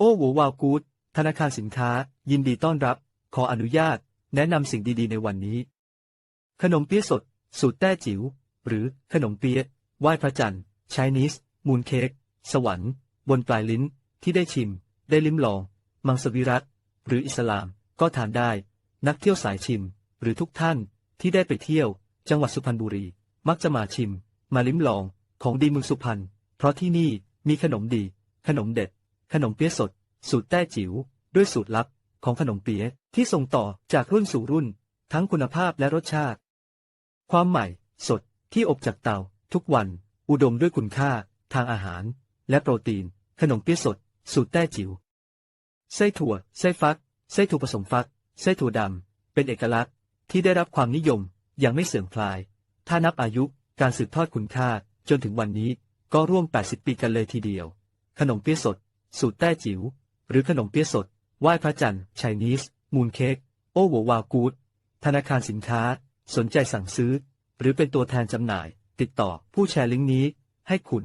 โอ้โหวาวกู๊ดธนาคารสินค้า ยินดีต้อนรับ ขออนุญาต แนะนำสิ่งดีๆ ในวันนี้ ขนมเปี๊ยะสด สูตรแต้จิ๋ว หรือขนมเปี๊ยะไหว้พระจันทร์ชายนิสมูนเค้กสวรรค์ บนปลายลิ้น ที่ได้ชิม ได้ลิ้มลอง มังสวิรัตหรืออิสลาม ก็ทานได้ นักเที่ยวสายชิม หรือทุกท่านที่ได้ไปเที่ยว จังหวัดสุพรรณบุรี มักจะมาชิม มาลิ้มลอง ของดีเมืองสุพรรณ เพราะที่นี่มีขนมดี ขนมเด็ด ขนมเปี๊ยะสด สูตรแต้จิ๋วด้วยสูตรลับของขนมเปี๊ยะที่ส่งต่อจากรุ่นสู่รุ่น ทั้งคุณภาพและรสชาติ ความใหม่ สดที่อบจากเตา ทุกวัน อุดมด้วยคุณค่า ทางอาหาร และโปรตีน ขนมเปี๊ยะสด สูตรแต้จิ๋วไส้ถั่วไส้ฟักไส้ถั่วผสมฟักไส้ถั่วดำเป็นเอกลักษณ์ที่ได้รับความนิยมอย่างไม่เสื่อมคลาย ถ้านับอายุการสืบทอดคุณค่าจนถึงวันนี้ก็ร่วม 80 ปีกันเลยทีเดียว ขนมเปี๊ยะสด สูตรแต้จิ๋ว หรือขนมเปี๊ยะสด ไหว้พระจันทร์ไชนีส มูนเค้ก โอโหววากูด ธนาคารสินค้า สนใจสั่งซื้อ หรือเป็นตัวแทนจำหน่าย ติดต่อผู้แชร์ลิงก์นี้ให้คุณ